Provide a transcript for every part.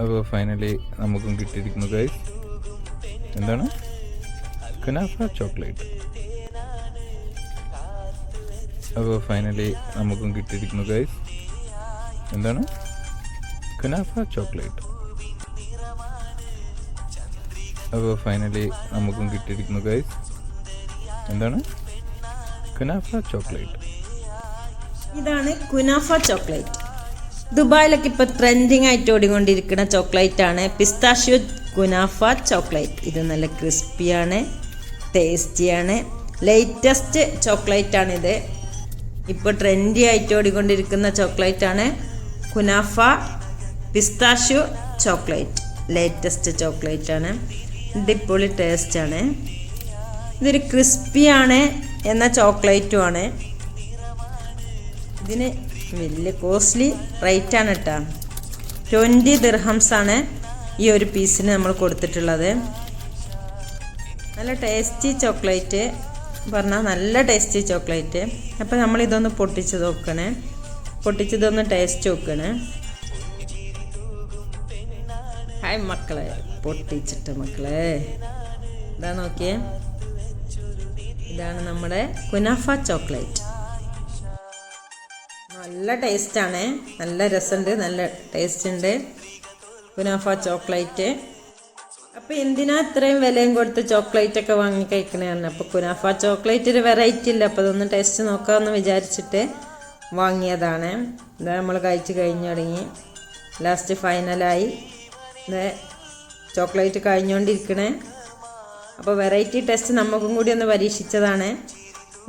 അപ്പോൾ ഫൈനലി നമുക്കും കിട്ടിയിരിക്കുന്നു ഗൈസ് എന്താണ്? കനാഫ ചോക്ലേറ്റ് അപ്പോൾ ഫൈനലി നമുക്കും കിട്ടിയിരിക്കുന്നു ഗൈസ് എന്താണ്? കനാഫ ചോക്ലേറ്റ് അപ്പോൾ ഫൈനലി നമുക്കും കിട്ടിയിരിക്കുന്നു ഗൈസ് എന്താണ്? കുനാഫ ചോക്ലേറ്റ് ഇതാണ് കുനാഫ ചോക്ലേറ്റ് ദുബായിലൊക്കെ ഇപ്പോൾ ട്രെൻഡിങ് ആയിട്ട് ഓടിക്കൊണ്ടിരിക്കുന്ന ചോക്ലേറ്റ് ആണ്. പിസ്താഷ്യോ ഗുനാഫ ചോക്ലേറ്റ് ഇത് നല്ല ക്രിസ്പിയാണ് ടേസ്റ്റിയാണ് ലേറ്റസ്റ്റ് ചോക്ലേറ്റ് ആണിത് ഇപ്പോൾ ട്രെൻഡി ആയിട്ട് ഓടിക്കൊണ്ടിരിക്കുന്ന ചോക്ലേറ്റ് ആണ്. Kunafa pistachio chocolate latest chocolate ആണ്. അടിപൊളി ടേസ്റ്റ് ആണ്. ഇതൊരു ക്രിസ്പിയാണ് എന്ന ചോക്ലേറ്റും ആണ്. ഇതിന് വലിയ കോസ്റ്റ്ലി റേറ്റ് ആണ് കേട്ടോ ട്വന്റി ആണ് ഈ ഒരു പീസിന് നമ്മൾ കൊടുത്തിട്ടുള്ളത്. നല്ല ടേസ്റ്റി ചോക്ലേറ്റ് പറഞ്ഞാൽ നല്ല ടേസ്റ്റി ചോക്ലേറ്റ് അപ്പോൾ നമ്മൾ ഇതൊന്ന് പൊട്ടിച്ച് നോക്കണേ. പൊട്ടിച്ചതൊന്ന് ടേസ്റ്റ് നോക്കണേ. ഹായ് മക്കളെ പൊട്ടിച്ചിട്ട് മക്കളെ. ഇതാ നോക്കിയേ. ഇതാണ് നമ്മുടെ കുനാഫ ചോക്ലേറ്റ് നല്ല ടേസ്റ്റാണ്. നല്ല രസമുണ്ട് നല്ല ടേസ്റ്റ് ഉണ്ട് കുനാഫ ചോക്ലേറ്റ്. അപ്പോൾ എന്തിനാ ഇത്രയും വിലയും കൊടുത്ത് ചോക്ലേറ്റ് ഒക്കെ വാങ്ങി കഴിക്കണതാണ് അപ്പോൾ കുനാഫ ചോക്ലേറ്റ് ഒരു വെറൈറ്റി ഇല്ല. അപ്പോൾ അതൊന്ന് ടേസ്റ്റ് നോക്കാമെന്ന് വിചാരിച്ചിട്ട് വാങ്ങിയതാണ്. ഇതാ നമ്മൾ കഴിച്ച് കഴിഞ്ഞു തുടങ്ങി. ലാസ്റ്റ് ഫൈനലായി ഇത് ചോക്ലേറ്റ് കഴിഞ്ഞുകൊണ്ടിരിക്കണേ അപ്പോൾ വെറൈറ്റി ടെസ്റ്റ് നമുക്കും കൂടി ഒന്ന് പരീക്ഷിച്ചതാണ്.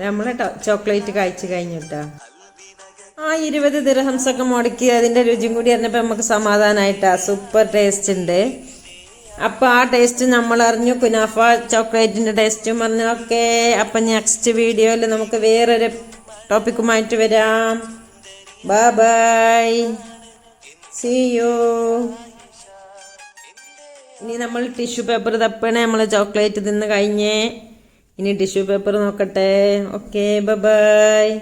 നമ്മൾ ചോക്ലേറ്റ് കഴിച്ച് കഴിഞ്ഞു കേട്ടോ ആ ഇരുപത് ദിർഹംസൊക്കെ മുടക്കി അതിന്റെ രുചിയും കൂടി അറിഞ്ഞപ്പോൾ നമുക്ക് സമാധാനമായിട്ടാ സൂപ്പർ ടേസ്റ്റ് ഉണ്ട് അപ്പോൾ ആ ടേസ്റ്റ് നമ്മൾ അറിഞ്ഞു കുനാഫ ചോക്ലേറ്റിന്റെ ടേസ്റ്റും പറഞ്ഞു ഓക്കെ അപ്പം നെക്സ്റ്റ് വീഡിയോയിൽ നമുക്ക് വേറൊരു ടോപ്പിക്കുമായിട്ട് വരാം. ബൈ ബൈ സി യു ഇനി നമ്മൾ ടിഷ്യൂ പേപ്പർ തപ്പണേ. നമ്മൾ ചോക്ലേറ്റ് തിന്ന് കഴിഞ്ഞേ. ഇനി ടിഷ്യൂ പേപ്പർ നോക്കട്ടെ. Okay bye